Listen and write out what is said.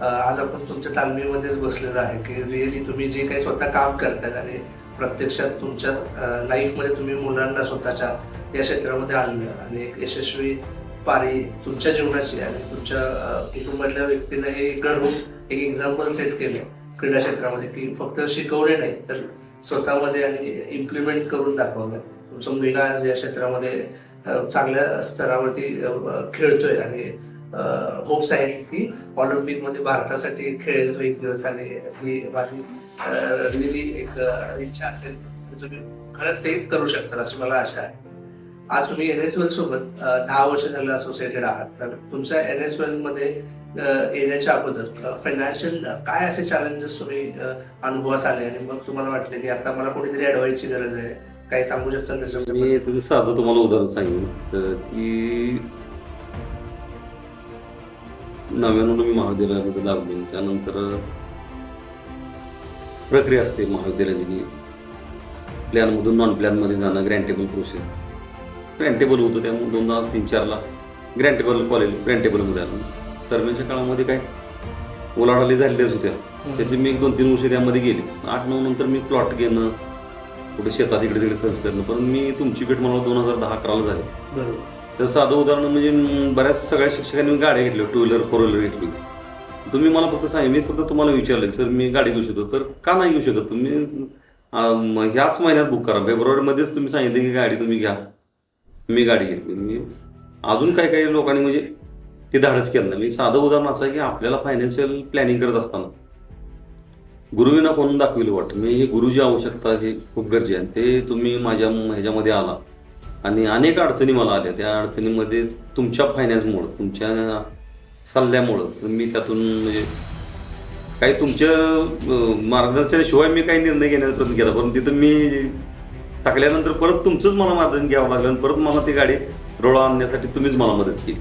आज आपण तुमच्या तालमीमध्येच बसलेलो आहे की रिअली तुम्ही जे काही स्वतः काम करताय आणि प्रत्यक्षात तुमच्या लाईफमध्ये तुम्ही मुलांना स्वतःच्या या क्षेत्रामध्ये आणलं आणि एक यशस्वी पारी तुमच्या जीवनाची आणि तुमच्या कुटुंबातल्या व्यक्तीने हे घडवून एक एक्झाम्पल सेट केले क्रीडा क्षेत्रामध्ये की फक्त शिकवणे नाही तर स्वतःमध्ये आणि इम्प्लिमेंट करून दाखवलं. तुमचा मुलगा आज या क्षेत्रामध्ये चांगल्या स्तरावरती खेळतोय आणि होप्स आहेत की ऑलिम्पिकमध्ये भारतासाठी खेळेल तो एक दिवस आणि ही माझी एक इच्छा असेल तुम्ही खरंच ते करू शकता अशी मला आशा आहे. आज तुम्ही एन एस सोबत दहा वर्ष झालं असोसिएटेड आहात. तर तुमच्या एन एसमध्ये येण्याच्या अगोदर फायनान्शियल काय असे चॅलेंजेस तुम्ही अनुभवास आले आणि मग तुम्हाला वाटले की आता मला कोणीतरी ऍडवाईसची गरज आहे? काही सांगू शकता त्याच्यामध्ये मी त्याचं साधं तुम्हाला उदाहरण सांगेन. की नव्याण्णव मी महाविद्यालयामध्ये लागले त्यानंतर प्रक्रिया असते महाविद्यालयाची. प्लॅनमधून नॉन प्लॅनमध्ये जाणं ग्रँटेबल प्रोसेस ग्रँटेबल होतं त्यामुळे दोनदा तीन चारला ग्रँटेबल कॉलेज ग्रँटेबलमध्ये आलो. दरम्यानच्या काळामध्ये काय? ओलाढाली झालेल्याच होत्या. त्याचे मी एक दोन तीन वर्ष त्यामध्ये गेले. आठ नऊ नंतर मी प्लॉट घेणं कुठे शेतात इकडे तिकडे खर्च करणं. पण मी तुमची भेट मला दोन हजार दहा अकराला झाली. बरोबर. तर साधं उदाहरण म्हणजे बऱ्याच सगळ्या शिक्षकांनी मी गाड्या घेतल्या टू व्हीलर फोर व्हीलर घेतली. तुम्ही मला फक्त सांग मी फक्त तुम्हाला विचारलं सर मी गाडी घेऊ शकतो. तर का नाही घेऊ शकत? तुम्ही ह्याच महिन्यात बुक करा. फेब्रुवारीमध्येच तुम्ही सांगितलं की गाडी तुम्ही घ्या. मी गाडी घेतली. मी अजून काही काही लोकांनी म्हणजे ते धाडस केलं नाही. मी साधं उदाहरण असं आहे की आपल्याला फायनान्शियल प्लॅनिंग करत असताना गुरुविना कोण दाखविलं वाटतं? मी हे गुरुजी आवश्यकता हे खूप गरजे आहे. ते तुम्ही माझ्या ह्याच्यामध्ये आला. आणि अनेक अडचणी मला आल्या. त्या अडचणीमध्ये तुमच्या फायनान्समुळं तुमच्या सल्ल्यामुळं. मी त्यातून म्हणजे काही तुमच्या मार्गदर्शनाशिवाय मी काही निर्णय घेण्याचा प्रयत्न केला. पण तिथं मी टाकल्यानंतर परत तुमचंच मला मार्गदर्शन घ्यावं लागलं आणि परत मला ती गाडी रोळा आणण्यासाठी तुम्हीच मला मदत केली.